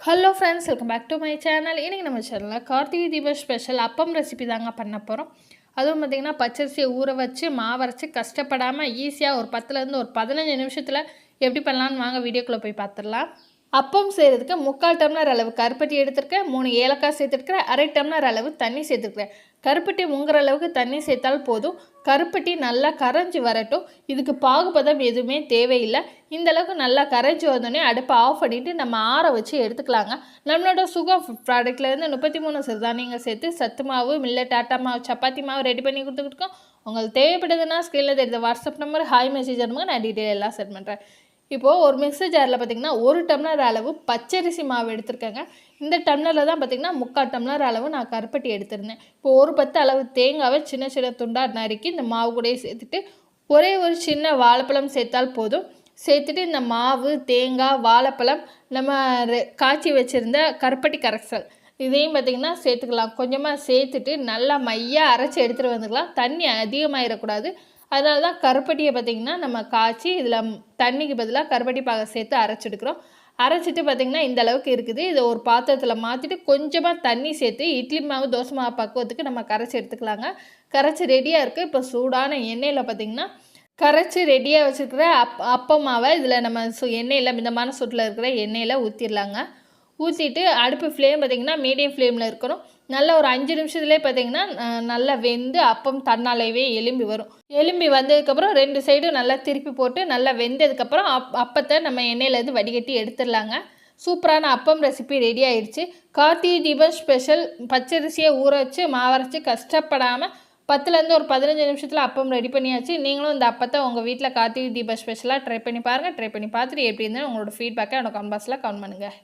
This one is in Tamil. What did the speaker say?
Hello friends welcome back to my channel இன்றைக்கி நம்ம சேனலில் கார்த்திகை தீப ஸ்பெஷல் அப்பம் ரெசிபி தாங்க பண்ண போகிறோம் அதுவும் பார்த்திங்கன்னா பச்சரிசியை ஊற வச்சு மாவரைச்சி கஷ்டப்படாமல் ஈஸியாக ஒரு பத்துலேருந்து ஒரு பதினஞ்சு நிமிஷத்தில் எப்படி பண்ணலான்னு வாங்க வீடியோக்குள்ளே போய் பார்த்துடலாம் அப்பம் செய்கிறதுக்கு முக்கால் டம்ளர் அளவு கருப்பட்டி எடுத்திருக்கேன் மூணு ஏலக்காய் சேர்த்துருக்கிறேன் அரை டம்ளர் அளவு தண்ணி சேர்த்துருக்கிறேன். கருப்பட்டி உங்குற அளவுக்கு தண்ணி சேர்த்தால் போதும். கருப்பட்டி நல்லா கரைஞ்சி வரட்டும். இதுக்கு பாகுபதம் எதுவுமே தேவையில்லை. இந்த அளவுக்கு நல்லா கரைஞ்சி வந்தோடனே அடுப்பை ஆஃப் பண்ணிவிட்டு நம்ம ஆற வச்சு எடுத்துக்கலாங்க. நம்மளோட சுகம் ப்ராடக்ட்லேருந்து முப்பத்தி மூணு சிறுதானியங்கள் சேர்த்து சத்து மாவு மில்லட் ஆட்டா மாவு சப்பாத்தி மாவு ரெடி பண்ணி கொடுத்துக்கிட்டோம் உங்களுக்கு தேவைப்படுதுன்னா ஸ்க்ரீனில் தெரியுது. வாட்ஸ்அப் நம்பர் ஹாய் மெசேஜ் அனுப்புங்க நான் டீட்டெயில் எல்லாம் சென்ட் பண்ணுறேன் இப்போது ஒரு மிக்ஸி ஜாரில் பார்த்திங்கன்னா ஒரு டம்ளர் அளவு பச்சரிசி மாவு எடுத்திருக்கேங்க. இந்த டம்ளரில் தான் பார்த்திங்கன்னா முக்கால் டம்ளர் அளவு நான் கருப்பட்டி எடுத்திருந்தேன். இப்போ ஒரு பத்து அளவு தேங்காவை சின்ன சின்ன துண்டாக நறுக்கி இந்த மாவு கூடயே சேர்த்துட்டு ஒரே ஒரு சின்ன வாழைப்பழம் சேர்த்தால் போதும். சேர்த்துட்டு இந்த மாவு தேங்காய் வாழைப்பழம் நம்ம ரெ- காய்ச்சி வச்சுருந்த கருப்பட்டி கரைசல் இதையும் பார்த்திங்கன்னா சேர்த்துக்கலாம். கொஞ்சமாக சேர்த்துட்டு நல்லா மையாக அரைச்சி எடுத்துகிட்டு வந்துக்கலாம். தண்ணி அதிகமாகிடக்கூடாது அதனால தான் கருப்பட்டியை பார்த்திங்கன்னா நம்ம காய்ச்சி இதில் தண்ணிக்கு பதிலாக கருப்பட்டி பாக சேர்த்து அரைச்செடுக்கிறோம் அரைச்சிட்டு பார்த்திங்கன்னா இந்த அளவுக்கு இருக்குது. இதை ஒரு பாத்திரத்தில் மாற்றிட்டு கொஞ்சமாக தண்ணி சேர்த்து இட்லி மாவு தோசை மாவு பக்குவத்துக்கு நம்ம கரைச்சி எடுத்துக்கலாங்க. கரைச்சி ரெடியாக இருக்குது இப்போ சூடான எண்ணெயில் பார்த்திங்கன்னா கரைச்சி ரெடியாக வச்சுருக்கிற அப் அப்பமாவை இதில் நம்ம சு எண்ணெயில் மிதமான சுட்டில் இருக்கிற எண்ணெயில் ஊற்றிடலாங்க ஊற்றிட்டு அடுப்பு ஃப்ளேம் பார்த்திங்கன்னா மீடியம் ஃப்ளேமில் இருக்கணும். நல்ல ஒரு அஞ்சு நிமிஷத்துலேயே பார்த்திங்கன்னா நல்லா வெந்து அப்பம் தன்னாலேயே எலும்பி வரும். எலும்பி வந்ததுக்கப்புறம் ரெண்டு சைடும் நல்லா திருப்பி போட்டு நல்லா வெந்ததுக்கப்புறம் அப் அப்பத்தை நம்ம எண்ணெயிலேருந்து வடிகட்டி எடுத்துடலாங்க. சூப்பரான அப்பம் ரெசிபி ரெடி ஆயிடுச்சு கார்த்திகை தீபம் ஸ்பெஷல் பச்சரிசியை ஊற வச்சு மாவரைச்சி கஷ்டப்படாமல் பத்துலேருந்து ஒரு பதினஞ்சு நிமிஷத்தில் அப்பம் ரெடி பண்ணியாச்சு. நீங்களும் இந்த அப்பத்தை உங்கள் வீட்டில் கார்த்திகை தீபம் ஸ்பெஷலாக ட்ரை பண்ணி பாருங்கள் ட்ரை பண்ணி பார்த்துட்டு எப்படி இருந்தாலும் உங்களோட ஃபீட்பேக்கை எனக்கு கன்பாஸில் கவுண்ட் பண்ணுங்கள்